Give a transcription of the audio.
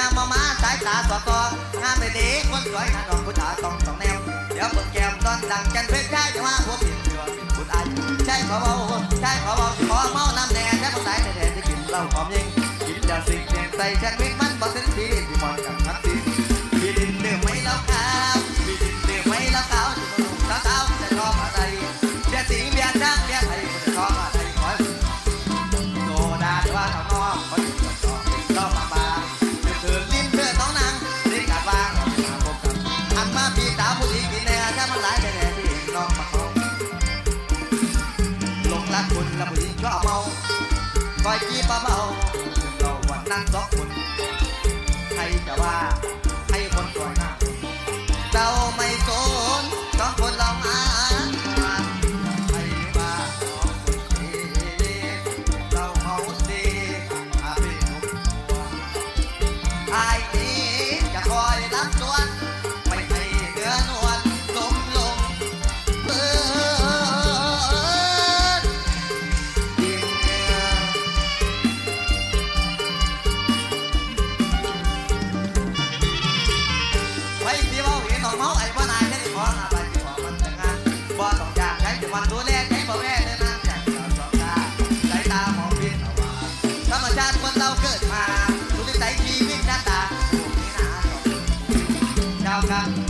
งามมามาสายตาสวกองามเลยดีคนสวยนางดอกผู้ชายต้องสองแนว เดี๋ยวผมแก้มตอนดังจันเพชรใช่จะว่าผมผิดเถื่อนเป็นผู้ตายใช่ขอเบาใช่ขอเบาขอเมาน้ำแดงใช่ผมสายแต่แดดจะกินเหล้าหอมยิงกินยาสิ่งเด่นใส่ฉันวิ่งมันบอกถึงปีที่มองกับทักทีปีดินเดือดไม่เล่าขาวปีดินเดือดไม่เล่าขาวจะต้องสาวสาวจะรอมาไทยเบียร์สิงเบียร์ดังเบียร์ไทยจะรอมาไทยขอโดดาว่าเขานอกันมาพี่สาวผู้หญิงกินแน่ถ้ามันหลายแน่ที่เห็นน้องมาเขาหลงรักคุณและผู้หญิงชอบเมาคอยจีบเบาเราวันนั้นสองคนใครจะว่าให้คนสวยหน้าเราไม่สนสองคนลองอ่านใครว่าสองคนดีเราเขาดีอาพี่หนุ่มตัวไอ้ ชาติคนเราเกิดมาดูที่ใจชีวิตหน้าตาพวกนี้นะสองเจ้ากันกิ